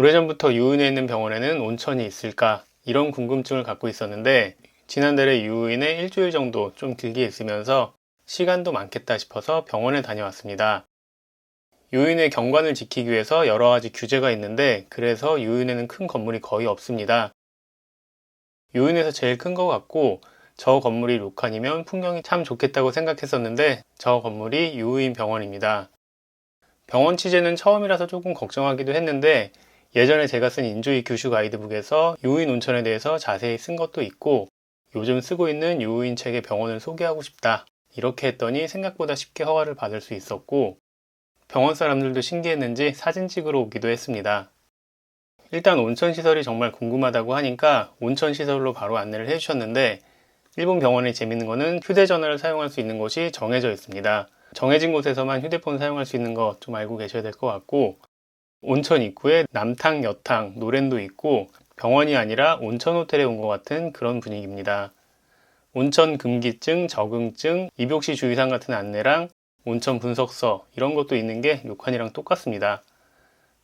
오래전부터 유인에 있는 병원에는 온천이 있을까 이런 궁금증을 갖고 있었는데 지난달에 유인에 일주일 정도 좀 길게 있으면서 시간도 많겠다 싶어서 병원에 다녀왔습니다. 유인의 경관을 지키기 위해서 여러 가지 규제가 있는데 그래서 유인에는 큰 건물이 거의 없습니다. 유인에서 제일 큰 것 같고 저 건물이 료칸이면 풍경이 참 좋겠다고 생각했었는데 저 건물이 유인 병원입니다. 병원 취재는 처음이라서 조금 걱정하기도 했는데 예전에 제가 쓴 인조이 규슈 가이드북에서 유인 온천에 대해서 자세히 쓴 것도 있고 요즘 쓰고 있는 유인 책의 병원을 소개하고 싶다. 이렇게 했더니 생각보다 쉽게 허가를 받을 수 있었고 병원 사람들도 신기했는지 사진 찍으러 오기도 했습니다. 일단 온천 시설이 정말 궁금하다고 하니까 온천 시설로 바로 안내를 해주셨는데 일본 병원이 재밌는 거는 휴대전화를 사용할 수 있는 곳이 정해져 있습니다. 정해진 곳에서만 휴대폰 사용할 수 있는 거좀 알고 계셔야 될 것 같고 온천 입구에 남탕, 여탕, 노랜도 있고 병원이 아니라 온천 호텔에 온 것 같은 그런 분위기입니다. 온천 금기증, 적응증, 입욕시 주의사항 같은 안내랑 온천 분석서 이런 것도 있는 게 욕한이랑 똑같습니다.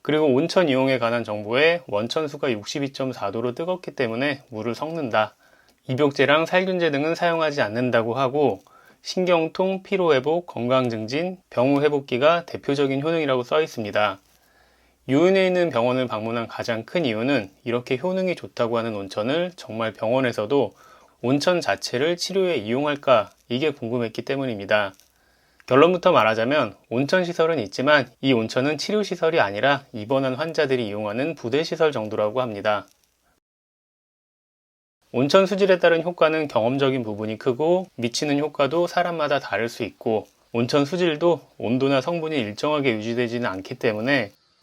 그리고 온천 이용에 관한 정보에 원천수가 62.4도로 뜨겁기 때문에 물을 섞는다. 입욕제랑 살균제 등은 사용하지 않는다고 하고 신경통, 피로회복, 건강증진, 병우회복기가 대표적인 효능이라고 써 있습니다. 유인에 있는 병원을 방문한 가장 큰 이유는 이렇게 효능이 좋다고 하는 온천을 정말 병원에서도 온천 자체를 치료에 이용할까 이게 궁금했기 때문입니다. 결론부터 말하자면 온천 시설은 있지만 이 온천은 치료 시설이 아니라 입원한 환자들이 이용하는 부대 시설 정도라고 합니다. 온천 수질에 따른 효과는 경험적인 부분이 크고 미치는 효과도 사람마다 다를 수 있고 온천 수질도 온도나 성분이 일정하게 유지되지는 않기 때문에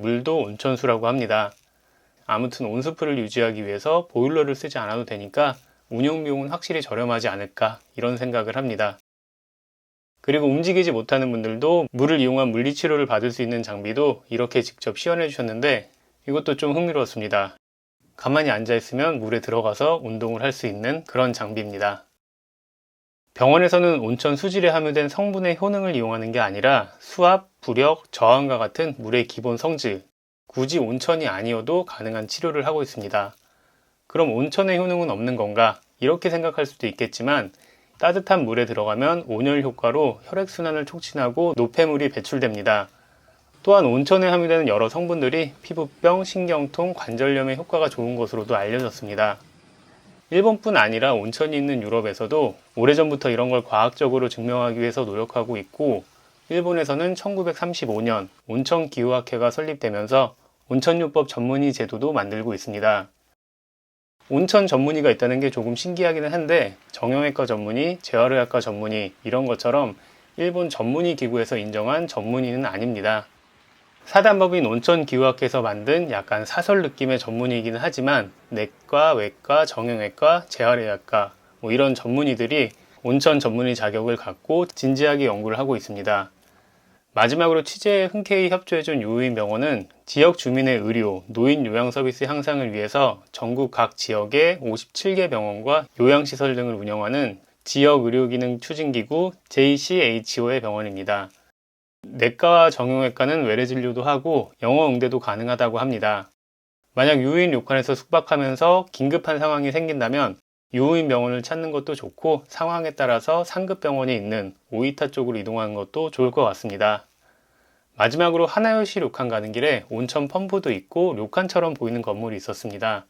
물도 온천수라고 합니다. 아무튼 온수풀을 유지하기 위해서 보일러를 쓰지 않아도 되니까 운영 비용은 확실히 저렴하지 않을까 이런 생각을 합니다. 그리고 움직이지 못하는 분들도 물을 이용한 물리치료를 받을 수 있는 장비도 이렇게 직접 시연해 주셨는데 이것도 좀 흥미로웠습니다. 가만히 앉아 있으면 물에 들어가서 운동을 할 수 있는 그런 장비입니다. 병원에서는 온천 수질에 함유된 성분의 효능을 이용하는 게 아니라 수압, 부력, 저항과 같은 물의 기본 성질, 굳이 온천이 아니어도 가능한 치료를 하고 있습니다. 그럼 온천의 효능은 없는 건가? 이렇게 생각할 수도 있겠지만 따뜻한 물에 들어가면 온열 효과로 혈액순환을 촉진하고 노폐물이 배출됩니다. 또한 온천에 함유되는 여러 성분들이 피부병, 신경통, 관절염에 효과가 좋은 것으로도 알려졌습니다. 일본뿐 아니라 온천이 있는 유럽에서도 오래전부터 이런 걸 과학적으로 증명하기 위해서 노력하고 있고 일본에서는 1935년 온천 기후학회가 설립되면서 온천요법 전문의 제도도 만들고 있습니다. 온천 전문의가 있다는 게 조금 신기하기는 한데 정형외과 전문의, 재활의학과 전문의 이런 것처럼 일본 전문의 기구에서 인정한 전문의는 아닙니다. 사단법인 온천기후학회에서 만든 약간 사설 느낌의 전문의이기는 하지만 내과, 외과, 정형외과, 재활의학과 뭐 이런 전문의들이 온천 전문의 자격을 갖고 진지하게 연구를 하고 있습니다. 마지막으로 취재에 흔쾌히 협조해준 요인 병원은 지역 주민의 의료, 노인 요양 서비스 향상을 위해서 전국 각 지역의 57개 병원과 요양시설 등을 운영하는 지역 의료기능 추진기구 JCHO의 병원입니다. 내과와 정형외과는 외래 진료도 하고 영어 응대도 가능하다고 합니다. 만약 유인 료칸에서 숙박하면서 긴급한 상황이 생긴다면 유인 병원을 찾는 것도 좋고 상황에 따라서 상급 병원이 있는 오이타 쪽으로 이동하는 것도 좋을 것 같습니다. 마지막으로 하나요시 료칸 가는 길에 온천 펌프도 있고 료칸처럼 보이는 건물이 있었습니다.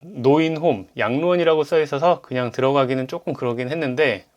노인홈, 양로원이라고 써 있어서 그냥 들어가기는 조금 그러긴 했는데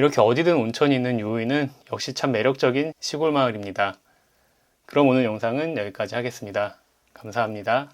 이렇게 어디든 온천이 있는 유이는 역시 참 매력적인 시골 마을입니다. 그럼 오늘 영상은 여기까지 하겠습니다. 감사합니다.